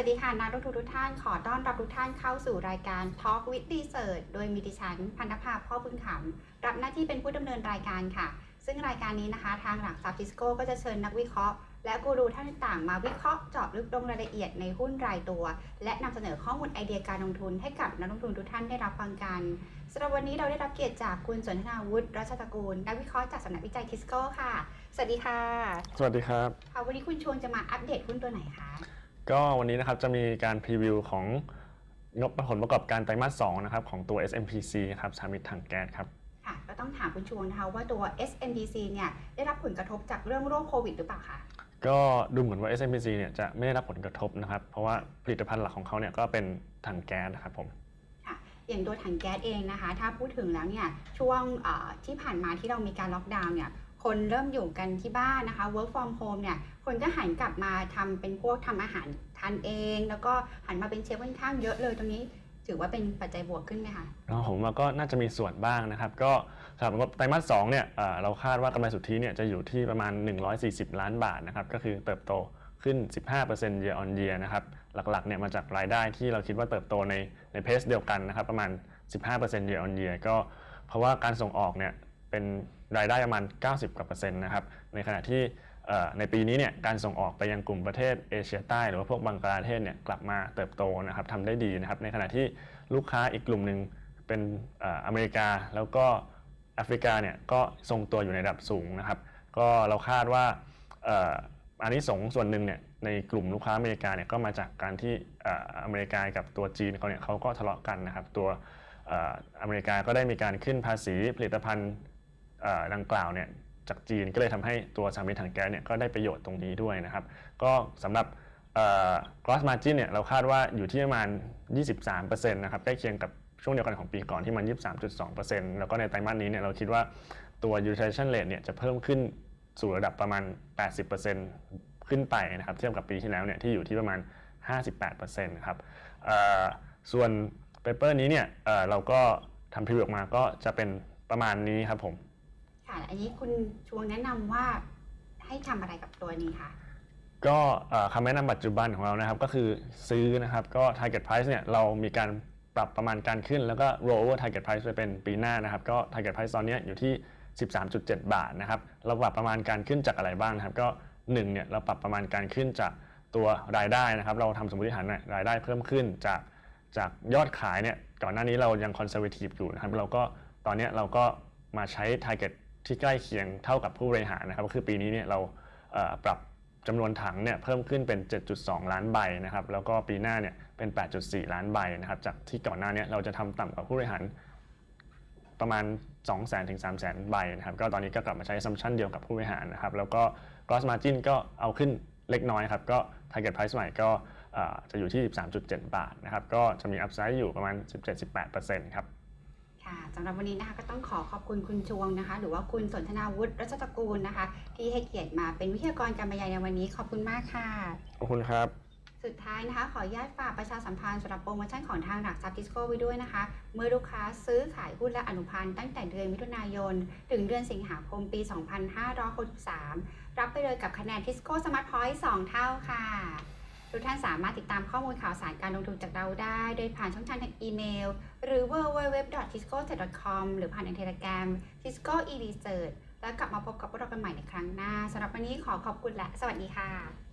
วัสดีค่ะนักลงทุนทุกท่านขอต้อนรับทุกท่านเข้าสู่รายการ Talk with Research โดยมีดิฉันพันธภาพ่อบุญขำรับหน้าที่เป็นผู้ดำเนินรายการค่ะ ซึ่งรายการนี้นะคะ ทางหลักทรัพย์ทิสโก้ก็จะเชิญนักวิเคราะห์และกูรูท่านต่างๆมาวิเคราะห์เจาะลึกลงรายละเอียดในหุ้นรายตัว และนำเสนอข้อมูลไอเดียการลงทุนให้กับนักลงทุนทุกท่านได้รับฟังกันสำหรับวันนี้เราได้รับเกียรติจากคุณสนธนาวุฒิรัชตระกูลนักวิเคราะห์จากสำนักวิจัยทิสโก้ค่ะ สวัสดีค่ะ สวัสดีครับค่ะวันนี้คุณชวนจะมาอัปเดตหุ้นตัวไหนคะ ก็วันนี้นะครับจะมีการพรีวิวของงบผลประกอบการไตรมาส2นะครับของตัว SMPC ครับสามิตถังแก๊สครับค่ะก็ต้องถามคุณชวงนะคะว่าตัว SMPC เนี่ยได้รับผลกระทบจากเรื่องโรคโควิดหรือเปล่าคะก็ดูเหมือนว่า SMPC เนี่ยจะไม่ได้รับผลกระทบนะครับ เพราะว่าผลิตภัณฑ์หลักของเขาเนี่ยก็เป็นถังแก๊สนะครับผมค่ะอย่างตัวถังแก๊สเองนะคะ ถ้าพูดถึงแล้วเนี่ยช่วงเอ่อที่ผ่านมาที่เรามีการล็อกดาวน์เนี่ย คนเริ่มอยู่กันที่บ้านนะคะ work from home เนี่ย คนก็หันกลับมาทำเป็นพวกทำอาหารทานเอง แล้วก็หันมาเป็นเชฟค่อนข้างเยอะเลยตรงนี้ถือว่าเป็นปัจจัยบวกขึ้นไหมคะแล้วผมว่าก็น่าจะมีส่วนบ้างนะครับ ก็สำหรับงบไตรมาส2เนี่ยเอ่อเราคาดว่ากำไรสุทธิเนี่ยจะอยู่ที่ประมาณ 140 ล้านบาทนะครับ ก็คือเติบโตขึ้น 15% year on year นะครับ หลักๆเนี่ยมาจากรายได้ที่เราคิดว่าเติบโตในในเพสเดียวกันนะครับ ประมาณ 15% year on year ก็เพราะว่าการส่งออกเนี่ยเป็น รายได้ประมาณ 90กว่าเปอร์เซ็นต์นะครับในขณะที่ในปีนี้เนี่ยการส่งออกไปยังกลุ่มประเทศเอเชียใต้ หรือว่าพวกบังกลาเทศเนี่ยกลับมาเติบโตนะครับทำได้ดีนะครับ ในขณะที่ลูกค้าอีกกลุ่มหนึ่งเป็นออเมริกาแล้วก็แอฟริกาเนี่ยก็ทรงตัวอยู่ในระดับสูงนะครับ ก็เราคาดว่าอันนี้สงส่วนหนึ่งเนี่ยในกลุ่มลูกค้าอเมริกาเนี่ยก็มาจากการที่อเมริกากับตัวจีนเขาเนี่ยเขาก็ทะเลาะกันนะครับ ตัวอเมริกาก็ได้มีการขึ้นภาษีผลิตภัณฑ์ ดังกล่าวเนี่ยจากจีนก็เลยทำให้ตัวสามิตถังแก๊สเนี่ยก็ได้ประโยชน์ตรงนี้ด้วยนะครับ ก็สำหรับเอ่อ gross margin เนี่ยเราคาดว่าอยู่ที่ประมาณ 23%นะครับใกล้เคียงกับช่วงเดียวกันของปีก่อนที่มัน 23.2%แล้วก็ในไตรมาสนี้เนี่ยเราคิดว่าตัว utilization rate เนี่ยจะเพิ่มขึ้นสู่ระดับประมาณ 80%ขึ้นไปนะครับเทียบกับปีที่แล้วเนี่ยที่อยู่ที่ประมาณ 58%ครับเอ่อส่วนเปเปอร์นี้เนี่ยเราก็ทำพรีวิวออกมาก็จะเป็นประมาณนี้ครับผม อันนี้คุณชวงแนะนำว่าให้ทำอะไรกับตัวนี้คะ ก็เอ่อคำแนะนำปัจจุบันของเรานะครับก็คือซื้อนะครับก็ target price เนี่ยเรามีการปรับประมาณการขึ้น แล้วก็ roll over target price ไปเป็นปีหน้านะครับก็ target price ตอนเนี้ยอยู่ที่ 13.7 บาทนะครับเราปรับประมาณการขึ้นจากอะไรบ้างนะครับก็1เนี่ยเราปรับประมาณการขึ้นจากตัวรายได้นะครับเราทำสมมติฐานเนี่ยรายได้เพิ่มขึ้นจากจากยอดขายเนี่ยก่อนหน้านี้เรายัง conservative อยู่นะครับเราก็ตอนเนี้ยเราก็มาใช้ target ที่ใกล้เคียงเท่ากับผู้บริหารนะครับก็คือปีนี้เนี่ยเราเปรับจำนวนถังเนี่ยเพิ่มขึ้นเป็น 7.2 ล้านใบนะครับแล้วก็ปีหน้าเนี่ยเป็น 8.4 ล้านใบนะครับจากที่ก่อนหน้าเนี้เราจะทำต่ำกว่าผู้บริหารประมาณ 2 0 0 0 0 0 ถึง 3 0 0 0 0 0 ใบนะครับ ก็ตอนนี้ก็กลับมาใช้ assumption เดียวกับผู้บริหารนะครับ แล้วก็ gross margin ก็เอาขึ้นเล็กน้อยครับ ก็ target price ใหม่ก็จะอยู่ที่ 13.7 บาทนะครับ ก็จะมี upside อยู่ประมาณ 17-18%ครับ ค่ะสำหรับวันนี้นะคะก็ต้องขอขอบคุณคุณชวงนะคะ หรือว่าคุณสนธนาวุฒิรัชตระกูลนะคะ ที่ให้เกียรติมาเป็นวิทยากรการบรรยายในวันนี้ขอบคุณมากค่ะ ขอบคุณครับ สุดท้ายนะคะ ขออนุญาตฝากประชาสัมพันธ์สำหรับโปรโมชั่นของทางหลักทรัพย์ทิสโก้ไว้ด้วยนะคะ เมื่อลูกค้าซื้อขายหุ้นและอนุพันธ์ตั้งแต่เดือนมิถุนายน ถึงเดือนสิงหาคมปี 2563 รับไปเลยกับคะแนนทิสโก้สมาร์ทพอยต์2เท่าค่ะ ทุกท่านสามารถติดตามข้อมูลข่าวสารการลงทุนจากเราได้ โดยผ่านช่องทางทางอีเมล หรือ www.tisco.com หรือผ่านทางเทเล gram tisco e research แล้วกลับมาพบกับพวกเรากันใหม่ในครั้งหน้าสำหรับวันนี้ขอขอบคุณและสวัสดีค่ะ